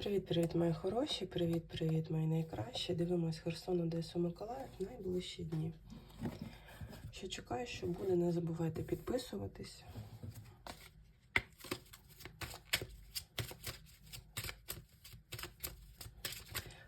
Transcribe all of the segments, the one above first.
Привіт-привіт, мої хороші, привіт-привіт, мої найкращі. Дивимось Херсон, Одесу, Миколаїв найближчі дні. Що чекаю, що буде, не забувайте підписуватись.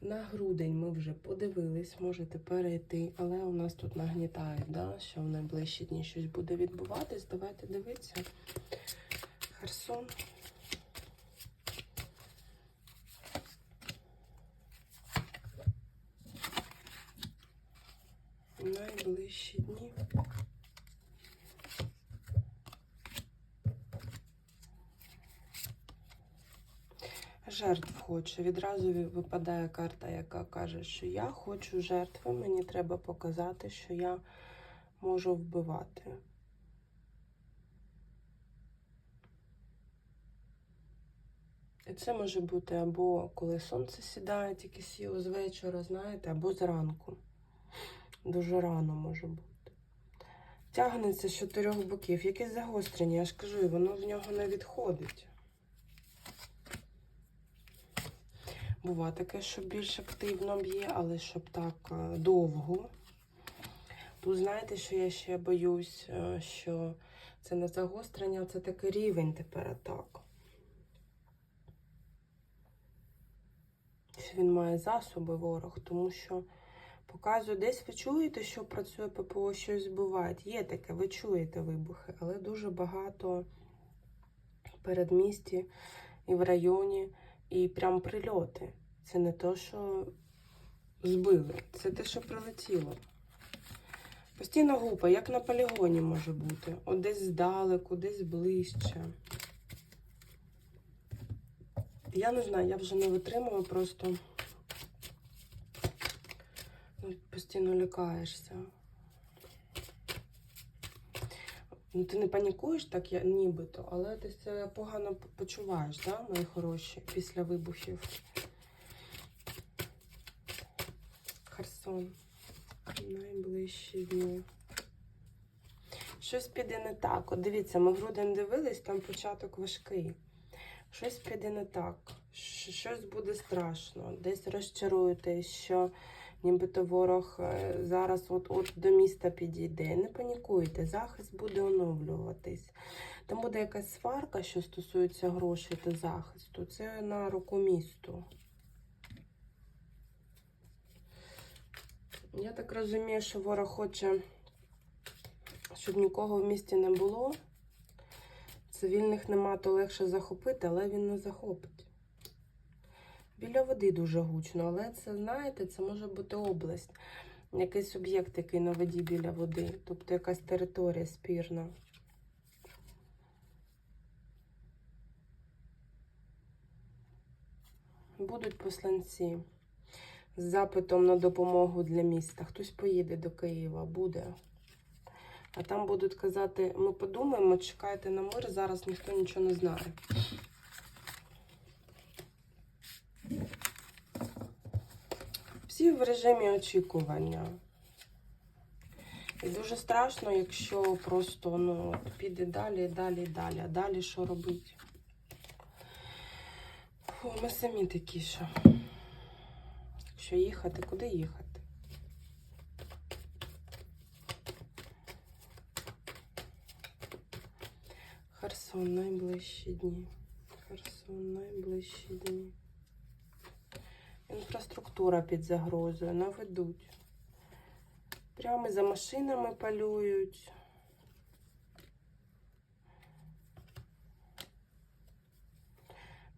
На грудень ми вже подивились, можете перейти, але у нас тут нагнітають, да, що в найближчі дні щось буде відбуватись. Давайте дивитися. Херсон. Найближчі дні. Жертв хоче. Відразу випадає карта, яка каже, що я хочу жертви, мені треба показати, що я можу вбивати. І це може бути або коли сонце сідає, тільки сіло з вечора, знаєте, або зранку. Дуже рано може бути. Тягнеться з чотирьох боків. Якесь загострення, я ж кажу, і воно в нього не відходить. Бува таке, що більш активно б'є, але щоб так е, довго. Тут знаєте, що я ще боюсь, е, що це не загострення, це такий рівень тепер атак. Що він має засоби ворог, тому що. Показую, десь ви чуєте, що працює ППО, щось збиває. Є таке, ви чуєте вибухи, але дуже багато передмісті і в районі, і прям прильоти. Це не то, що збили, це те, що прилетіло. Постійно гупа, як на полігоні може бути. От десь здалеку, десь ближче. Я не знаю, я вже не витримую просто. Ну, постійно лякаєшся. Ну, ти не панікуєш так, я, нібито, але ти це погано почуваєш, да, мої хороші, після вибухів. Херсон. Найближчі дні. Щось піде не так. От дивіться, ми грудень дивились, там початок важкий. Щось піде не так. Щось буде страшно. Десь розчаруєтесь, що нібито ворог е, зараз от от до міста підійде. Не панікуйте, захист буде оновлюватись. Там буде якась сварка, що стосується грошей та захисту. Це на руку місту. Я так розумію, що ворог хоче, щоб нікого в місті не було. Цивільних нема, то легше захопити, але він не захопить. Біля води дуже гучно, але це, знаєте, це може бути область. Якийсь об'єкт, який на воді біля води, тобто якась територія спірна. Будуть посланці з запитом на допомогу для міста. Хтось поїде до Києва, буде. А там будуть казати, ми подумаємо, чекайте на мир, зараз ніхто нічого не знає. Всі в режимі очікування. І дуже страшно, якщо просто ну, піде далі, далі, далі. А далі що робити? Фу, ми самі такі що. Якщо їхати, куди їхати? Херсон найближчі дні. Херсон найближчі дні. Інфраструктура під загрозою, наведуть. Прямо за машинами полюють.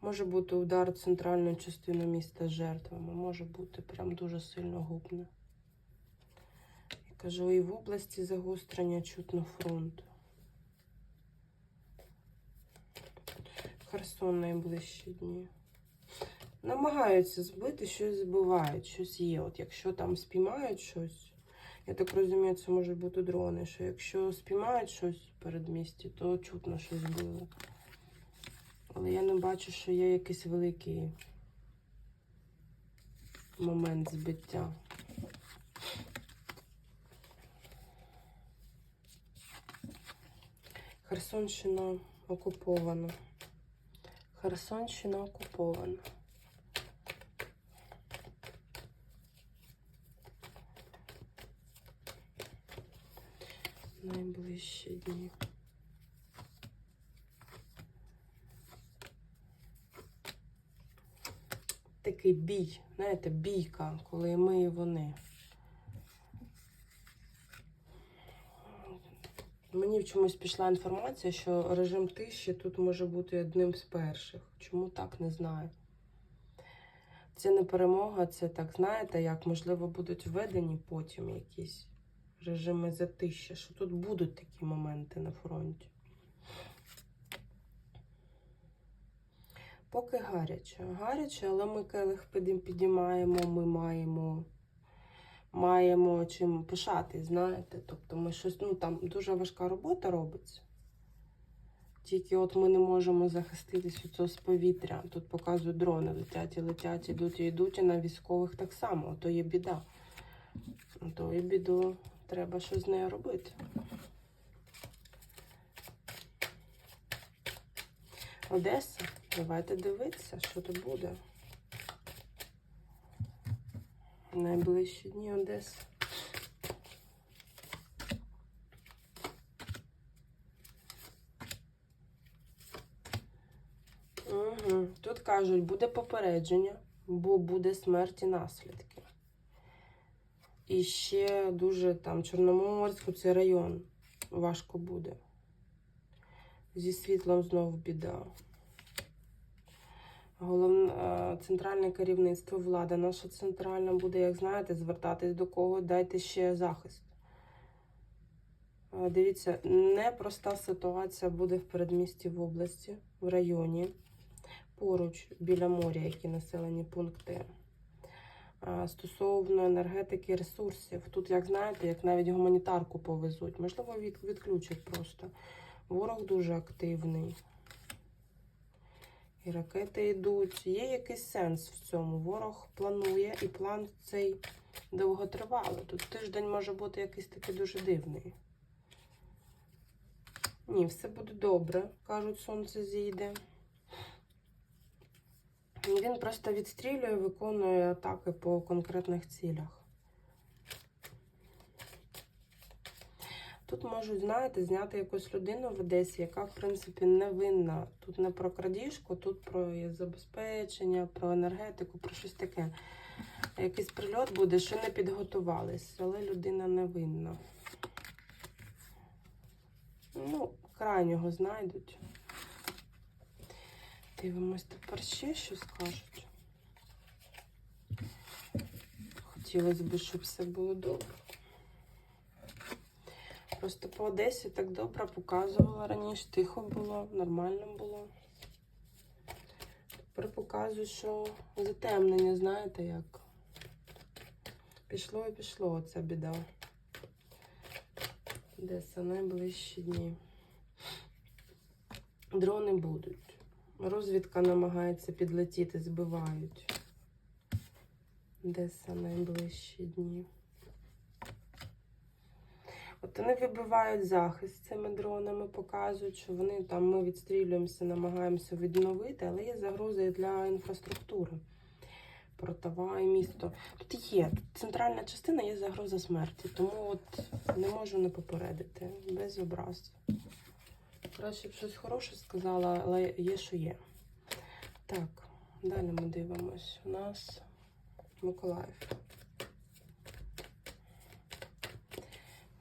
Може бути удар в центральну частину міста жертвами. Може бути прям дуже сильно губне. Я кажу, і в області загострення чутно фронту. Херсон найближчі дні. Намагаються збити, щось збивають, щось є. От якщо там спіймають щось, я так розумію, це можуть бути дрони, що якщо спіймають щось перед місті, то чутно щось збили. Але я не бачу, що є якийсь великий момент збиття. Херсонщина окупована. Херсонщина окупована. Дні. Такий бій, знаєте, бійка, коли ми і вони. Мені в чомусь пішла інформація, що режим тиші тут може бути одним з перших. Чому так, не знаю. Це не перемога, це так, знаєте, як можливо будуть введені потім якісь режими затища, що тут будуть такі моменти на фронті. Поки гаряче. Гаряче, але ми келих підіймаємо, ми маємо, маємо чим пишати, знаєте. Тобто ми щось, ну там дуже важка робота робиться. Тільки от ми не можемо захиститись від цього з повітря. Тут показують дрони, летять і летять, ідуть і йдуть, і на військових так само, то є біда. То є біду, треба щось з нею робити. Одеса, давайте дивитися, що тут буде. Найближчі дні Одеса. Угу. Тут кажуть, буде попередження, бо буде смерть і наслідки. І ще дуже там Чорноморську, це район. Важко буде. Зі світлом знов біда. Головне е, центральне керівництво, влада наша центральна буде, як знаєте, звертатись до кого, дайте ще захист. Е, Дивіться, непроста ситуація буде в передмісті в області, в районі, поруч біля моря, які населені пункти. Стосовно енергетики ресурсів, тут, як знаєте, як навіть гуманітарку повезуть, можливо, відключать просто. Ворог дуже активний. І ракети йдуть. Є якийсь сенс в цьому. Ворог планує, і план цей довготривалий. Тут тиждень може бути якийсь такий дуже дивний. Ні, все буде добре. Кажуть, сонце зійде. Він просто відстрілює, виконує атаки по конкретних цілях. Тут можуть, знаєте, зняти якусь людину в Одесі, яка, в принципі, не винна. Тут не про крадіжку, тут про забезпечення, про енергетику, про щось таке. Якийсь прильот буде, що не підготувались, але людина не винна. Ну, крайнього знайдуть. Дивимось тепер ще що скажуть. Хотілося б, щоб все було добре. Просто по Одесі так добре показувала раніше, тихо було, нормально було. Тепер показую, що затемнення, знаєте як. Пішло і пішло оця біда. Одеса найближчі дні. Дрони будуть. Розвідка намагається підлетіти, збивають. Одеса найближчі дні. От вони вибивають захист цими дронами, показують, що вони там ми відстрілюємося, намагаємося відновити, але є загрози для інфраструктури. Портова і місто. Тут є центральна частина, є загроза смерті, тому от не можу не попередити. Без образ. Краще б щось хороше сказала, але є, що є. Так, далі ми дивимось. У нас Миколаїв.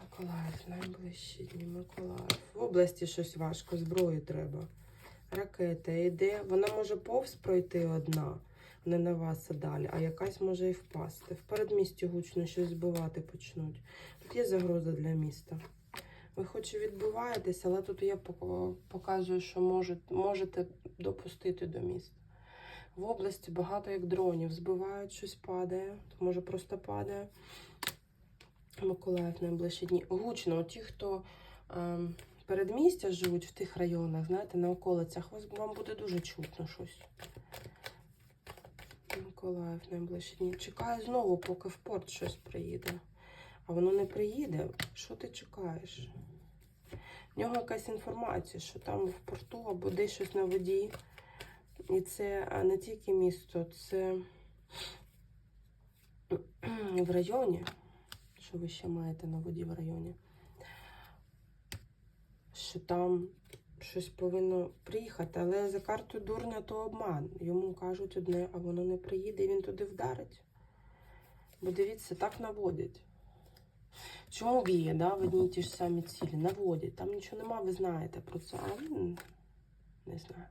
Миколаїв, найближчі дні Миколаїв. В області щось важко, зброї треба. Ракета йде. Вона може повз пройти одна, не на вас а далі, а якась може і впасти. В передмісті гучно щось збивати почнуть. Тут є загроза для міста. Ви хоч і відбуваєтесь, але тут я показую, що може, можете допустити до міста. В області багато як дронів збивають, щось падає, може просто падає. Миколаїв найближчі дні. Гучно, ті, хто ем, передмістя живуть в тих районах, знаєте, на околицях, вам буде дуже чутно щось. Миколаїв найближчі дні. Чекаю знову, поки в порт щось приїде. А воно не приїде. Що ти чекаєш? В нього якась інформація, що там в порту або десь щось на воді. І це не тільки місто, це в районі. Що ви ще маєте на воді в районі? що там щось повинно приїхати, але за картою дурня то обман. Йому кажуть одне, а воно не приїде, і він туди вдарить. Бо дивіться, так наводять. Чому б'є, да, в одні й ті ж самі цілі? Наводять. Там нічого нема, ви знаєте про це, а він не знаю.